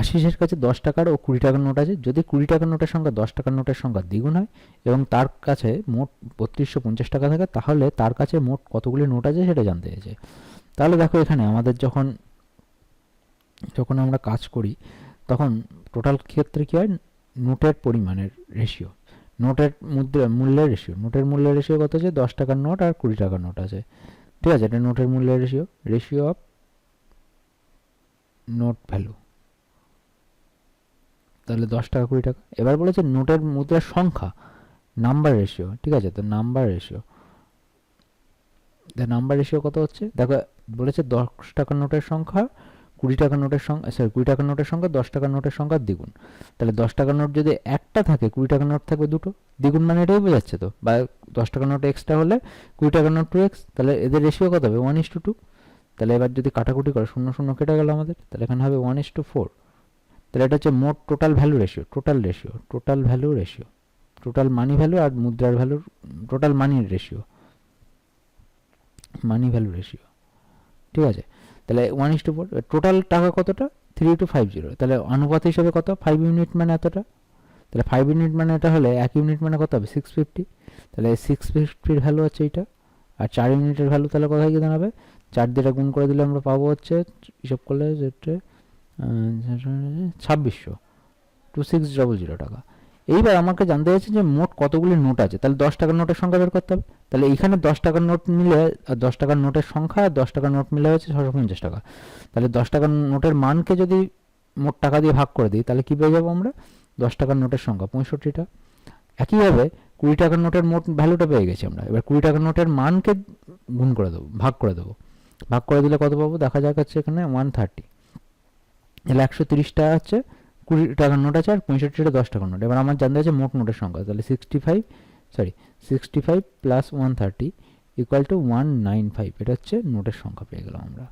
আশিসের কাছে দশ টাকার ও কুড়ি টাকার নোট আছে। যদি কুড়ি টাকার নোটের সংখ্যা, দশ টাকার নোটের সংখ্যা দ্বিগুণ হয় এবং তার কাছে মোট বত্রিশশো পঞ্চাশ টাকা থাকে, তাহলে তার কাছে মোট কতগুলি নোট আছে সেটা জানতে চাইছে। তাহলে দেখো এখানে আমাদের যখন যখন আমরা কাজ করি, তখন টোটাল ক্ষেত্রে কী হয়? নোটের পরিমাণের রেশিও নোটের মুদ্রা মূল্যের রেশিও নোটের মূল্যের রেশিও কত আছে? দশ টাকার নোট আর কুড়ি টাকার নোট আছে। ঠিক আছে, এটা নোটের মূল্যের ratio ratio of note value তাহলে দশ টাকা, কুড়ি টাকা। এবার বলেছে নোটের মুদ্রার সংখ্যা, নাম্বার রেশিও ঠিক আছে? তো নাম্বার রেশিও নাম্বার রেশিও কত হচ্ছে? দেখো, বলেছে দশ টাকার নোটের সংখ্যা, কুড়ি টাকার নোটের সংখ্যা সরি কুড়ি টাকার নোটের সংখ্যা, দশ টাকার নোটের সংখ্যা দ্বিগুণ। তাহলে দশ টাকার নোট যদি একটা থাকে, কুড়ি টাকার নোট থাকবে দুটো। দ্বিগুণ মানে এটাই বোঝাচ্ছে তো। বা দশ টাকার নোট এক্সট্রা হলে কুড়ি টাকার নোট টু এক্স তাহলে এদের রেশিও কত হবে? ওয়ান ইস টু টু তাহলে এবার যদি কাটাকুটি করে, শূন্য শূন্য কেটে গেল আমাদের, তাহলে এখানে হবে ওয়ান ইস টু ফোর তাহলে এটা হচ্ছে মোট total value ratio total ratio total value ratio total money value আর মুদ্রার ভ্যালুর টোটাল মানির রেশিও মানি ভ্যালু রেশিও ঠিক আছে? তাহলে one is to four total টাকা কতটা? থ্রি টু ফাইভ জিরো তাহলে অনুপাত হিসেবে কত? ফাইভ ইউনিট মানে এতটা? তাহলে ফাইভ ইউনিট মানে এটা হলে এক ইউনিট মানে কত হবে? সিক্স ফিফটি তাহলে সিক্স ফিফটির ভ্যালু হচ্ছে এইটা, আর চার ইউনিটের ভ্যালু তাহলে কোথায় গিয়ে দাঁড়াবে? চার দিয়ে গুণ করে দিলে আমরা পাবো হচ্ছে, হিসাব করলে যেটা ছাব্বিশশো টু সিক্স ডবল জিরো টাকা। এইবার আমাকে জানতে চাইছে যে মোট কতগুলি নোট আছে? তাহলে দশ টাকার নোটের সংখ্যা বের করতে হবে। তাহলে এইখানে দশ টাকার নোট মিলে আর দশ টাকার নোটের সংখ্যা আর দশ টাকার নোট মিলে হচ্ছে ছশো পঞ্চাশ টাকা। তাহলে দশ টাকার নোটের মানকে যদি মোট টাকা দিয়ে ভাগ করে দিই, তাহলে কী পেয়ে যাব আমরা? দশ টাকার নোটের সংখ্যা, পঁয়ষট্টিটা। একইভাবে কুড়ি টাকার নোটের মোট ভ্যালুটা পেয়ে গেছি আমরা। এবার কুড়ি টাকার নোটের মানকে গুণ করে দেবো, ভাগ করে দেবো। ভাগ করে দিলে কত পাবো? দেখা যাক হচ্ছে এখানে ওয়ান থার্টি তাহলে একশো তিরিশ টাকা হচ্ছে কুড়ি টাকার নোট আছে আর পঁয়ষট্টিটা দশ টাকার নোট। এবার আমার জানতে আছে মোট নোটের সংখ্যা, তাহলে sixty five sorry sixty five plus one thirty equal to one nine five এটা হচ্ছে নোটের সংখ্যা পেয়ে গেলাম আমরা।